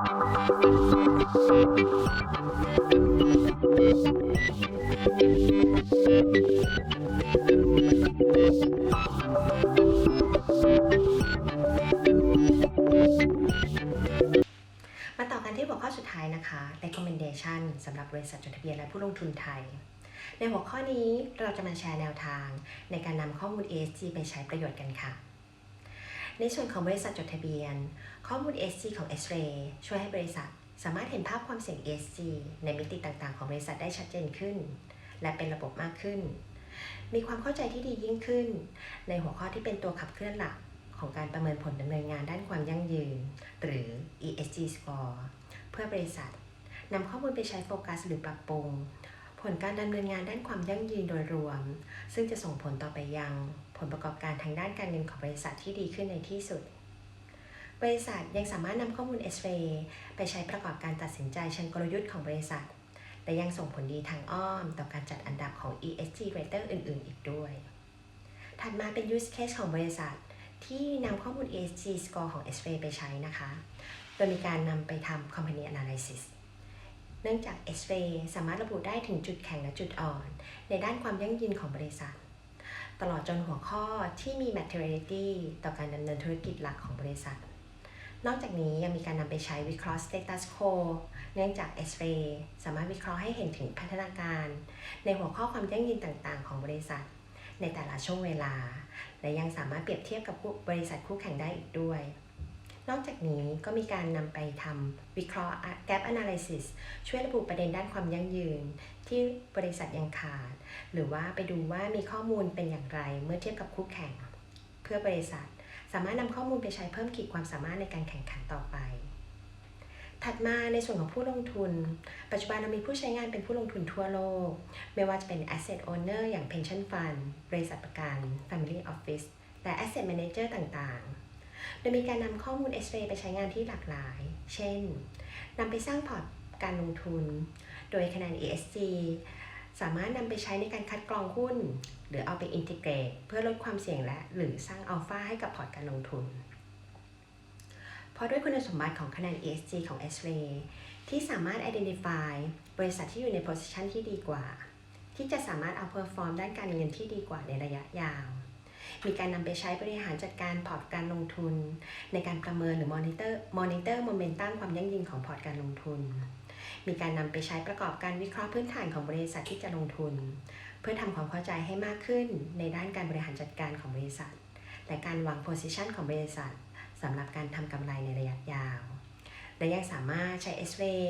มาต่อกันที่หัวข้อสุดท้ายนะคะ recommendation สำหรับบริษัทจดทะเบียนและผู้ลงทุนไทย ในหัวข้อนี้เราจะมาแชร์แนวทาง ในการนำข้อมูล ESG ไปใช้ประโยชน์กันค่ะ ในส่วนของบริษัทจดทะเบียน ข้อมูล ESG ของ S-Ray ช่วยให้บริษัทสามารถเห็นภาพความเสี่ยง ESG ในมิติต่างๆ ของบริษัทได้ชัดเจนขึ้น และเป็นระบบมากขึ้น มีความเข้าใจที่ดียิ่งขึ้น ในหัวข้อที่เป็นตัวขับเคลื่อนหลักของการประเมินผลดำเนินงานด้านความยั่งยืน หรือ ESG score เพื่อบริษัทนำข้อมูลไปใช้โฟกัสหรือปรับปรุง ผลการดำเนินงานด้านความยั่งยืนโดยรวม ซึ่งจะส่งผลต่อไปยัง ผลประกอบการทางด้านการเงินของบริษัทที่ดีขึ้นในที่สุด บริษัทยังสามารถนำข้อมูล S-Ray ไปใช้ประกอบการตัดสินใจเชิงกลยุทธ์ของบริษัท และยังส่งผลดีทางอ้อมต่อการจัดอันดับของ ESG rater อื่น ๆ อีกด้วย ถัดมาเป็น use case ของบริษัทที่นำข้อมูล ESG score ของ S-Ray ไปใช้นะคะ โดยมีการนำไปทำ company analysis เนื่องจาก S-Ray สามารถระบุได้ถึงจุดแข็งและจุดอ่อน ในด้านความยั่งยืนของบริษัท ตลอดจนหัวข้อที่มี materiality ต่อการดำเนินธุรกิจหลักของบริษัท นอกจากนี้ยังมีการนำไปใช้วิเคราะห์ status quo เนื่องจาก S-Ray สามารถวิเคราะห์ให้เห็นถึงพัฒนาการ ในหัวข้อความยั่งยืนต่างๆ ของบริษัท ในแต่ละช่วงเวลา และยังสามารถเปรียบเทียบกับผู้บริษัทคู่แข่งได้อีกด้วย นอกจากนี้ก็มีการนำไปทำวิเคราะห์ gap analysis ช่วยระบุประเด็นด้านความยั่งยืน ที่บริษัทยังขาด หรือว่าไปดูว่ามีข้อมูลเป็นอย่างไรเมื่อเทียบกับคู่แข่ง เพื่อบริษัท สามารถนำข้อมูลไปใช้เพิ่มขีดความสามารถในการแข่งขันต่อไป ถัดมาในส่วนของผู้ลงทุน ปัจจุบันเรามีผู้ใช้งานเป็นผู้ลงทุนทั่วโลก ไม่ว่าจะเป็น asset owner อย่าง pension fund บริษัทประกัน family office และ asset manager ต่างๆ โดยมีการนำข้อมูล S-Ray ไปใช้งานที่หลากหลาย เช่นนำไปสร้างพอร์ตการลงทุน โดยคะแนน ESG สามารถนำไปใช้ในการคัดกรองหุ้น หรือเอาไปอินทิเกรตเพื่อลดความเสี่ยงและ หรือสร้างอัลฟาให้กับพอร์ตการลงทุน เพราะด้วยคุณสมบัติของคะแนน ESG ของ S-Ray ที่สามารถ identify บริษัทที่อยู่ใน position ที่ดีกว่า ที่จะสามารถเอา perform ด้านการเงินที่ดีกว่าในระยะยาว มีการนำไปใช้บริหารจัดการพอร์ตการลงทุน ในการประเมินหรือ monitor monitor momentum ความยั่งยืนของพอร์ตการลงทุน มีการนำไปใช้ประกอบการวิเคราะห์พื้นฐานของบริษัทที่จะลงทุน เพื่อทำความเข้าใจให้มากขึ้นในด้านการบริหารจัดการของบริษัท และการวาง position ของบริษัทสำหรับการทำกำไรในระยะยาว และยังสามารถใช้ S-Ray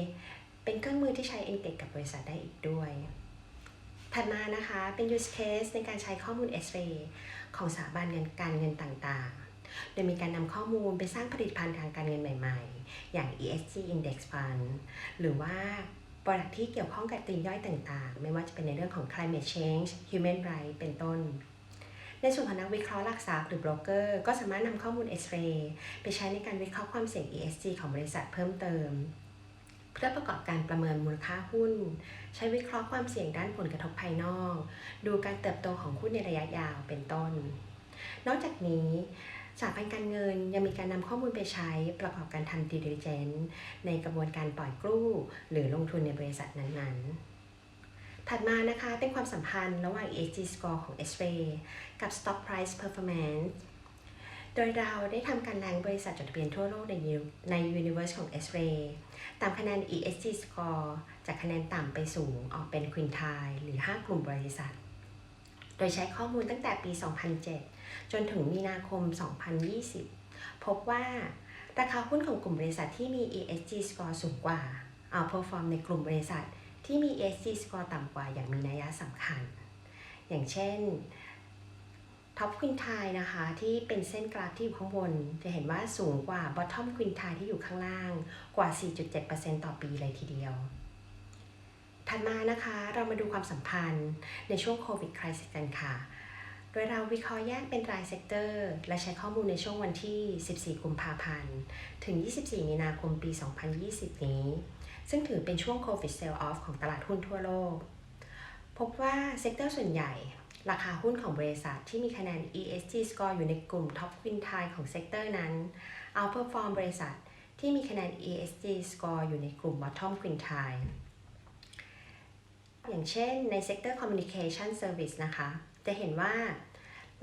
เป็นเครื่องมือที่ใช้ engage กับบริษัทได้อีกด้วย ถัดมานะคะเป็น use case ในการใช้ข้อมูล S-Ray ของสถาบันเงินการเงินต่างๆ โดยมีการนำข้อมูลไปสร้างผลิตภัณฑ์ทางการเงินใหม่ ๆ อย่าง ESG Index Fund หรือว่า product ที่เกี่ยวข้องกับตีมย่อยต่างๆ ไม่ว่าจะเป็นในเรื่องของ climate change human rights เป็นต้น ในส่วนของนักวิเคราะห์หลักทรัพย์หรือ broker ก็สามารถนำข้อมูล S-Ray ไปใช้ในการวิเคราะห์ความเสี่ยง ESG ของบริษัทเพิ่มเติม เพื่อประกอบการประเมินมูลค่าหุ้น ใช้วิเคราะห์ความเสี่ยงด้านผลกระทบภายนอก ดูการเติบโตของหุ้นในระยะยาวเป็นต้น นอกจากนี้สถาบันการเงินยังมีการนำข้อมูลไปใช้ประกอบการทำ due diligence ในกระบวนการปล่อยกู้ หรือลงทุนในบริษัทนั้นๆ ถัดมานะคะเป็นความสัมพันธ์ระหว่าง ESG score ของ S-Ray กับ stock price performance โดยเราได้ทำการแรงบริษัทจดทะเบียนทั่วโลกในใน universe ของ S-Ray ตามคะแนน ESG score จากคะแนนต่ำไปสูงออกเป็น quintile หรือ 5 กลุ่มบริษัท โดยใช้ข้อมูลตั้งแต่ปี 2007 จนถึงมีนาคม 2020 พบว่าราคาหุ้นของกลุ่มบริษัทที่มี ESG score สูงกว่าเอาเพอร์ฟอร์มในกลุ่มบริษัทที่มี ESG score ต่ำกว่าอย่างมีนัยสำคัญ อย่างเช่น ท็อปควินทายนะคะที่เป็นเส้นกราฟที่อยู่ข้างบน จะเห็นว่าสูงกว่าบอททอมควินทายที่อยู่ข้างล่างกว่า 4.7%ต่อปีเลยทีเดียว ถัดมานะคะเรามาดูความสัมพันธ์ในช่วงโควิดคริสกันค่ะ โดยเราวิเคราะห์แยกเป็นรายเซกเตอร์ และใช้ข้อมูลในช่วงวันที่ 14 กุมภาพันธ์ ถึง 24 มีนาคมปี 2020 นี้ ซึ่งถือเป็นช่วงโควิดเซลล์ออฟของตลาดหุ้นทั่วโลก พบว่าเซกเตอร์ส่วนใหญ่ ราคาหุ้นของบริษัทที่มีคะแนน ESG score อยู่ในกลุ่มท็อปควินทายของเซกเตอร์นั้นเอาเพอร์ฟอร์มบริษัทที่มีคะแนน ESG score อยู่ในกลุ่ม bottom quintile อย่างเช่นใน sector communication service นะคะ จะเห็นว่า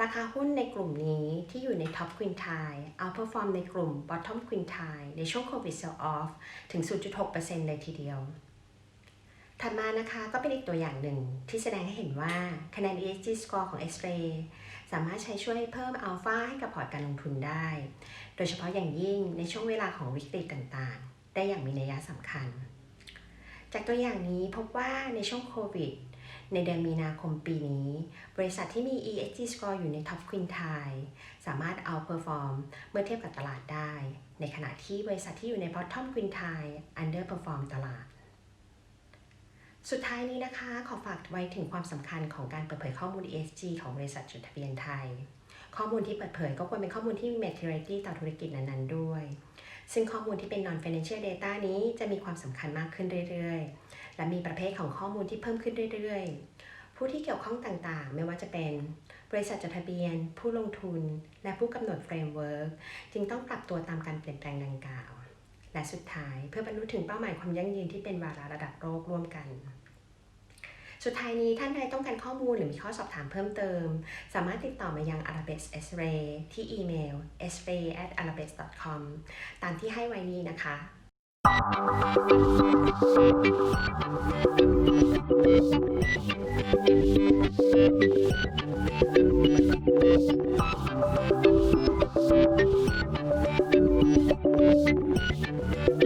ราคาหุ้นในกลุ่มนี้ที่อยู่ใน top quintile outperform ในกลุ่ม bottom quintile ในช่วง covid sell off ถึง 0.6%เลยทีเดียว ถัดมานะคะก็เป็นอีกตัวอย่างหนึ่งที่แสดงให้เห็นว่าคะแนน ESG score ของ X-ray สามารถใช้ช่วยเพิ่มอัลฟาให้กับพอร์ตการลงทุนได้ โดยเฉพาะอย่างยิ่งในช่วงเวลาของวิกฤตต่างๆ ได้อย่างมีนัยสำคัญ จากตัวอย่างนี้พบว่าในช่วงโควิด ในเดือนมีนาคมปีนี้ บริษัทที่มี ESG score อยู่ใน top quintile สามารถ outperform เมื่อเทียบกับตลาดได้ ในขณะที่บริษัทที่อยู่ใน bottom quintile underperform ตลาด สุดท้ายนี้นะคะขอฝากไว้ถึงความสำคัญของการเปิดเผยข้อมูล ESG ของบริษัทจดทะเบียนไทย ข้อมูลที่เปิดเผยก็ควรเป็นข้อมูลที่มี materiality ต่อธุรกิจนั้นๆด้วย ซึ่งข้อมูลที่เป็น non financial data นี้จะมีความสำคัญมากขึ้นเรื่อยๆ และมีประเภทของข้อมูลที่เพิ่มขึ้นเรื่อยๆ ผู้ที่เกี่ยวข้องต่างๆ ไม่ว่าจะเป็นบริษัทจดทะเบียน ผู้ลงทุน และผู้กำหนด framework จึงต้องปรับตัวตามการเปลี่ยนแปลงดังกล่าวและสุดท้ายเพื่อบรรลุถึงเป้าหมายความยั่งยืนที่เป็นวาระระดับโลกร่วมกัน สุดท้ายนี้ท่านใดต้องการข้อมูลหรือมีข้อสอบถามเพิ่มเติม สามารถติดต่อมายัง a r a b e s x r a y ที่อีเมล x r a y at a r a b e s com ตามที่ให้ไว้นี้นะคะ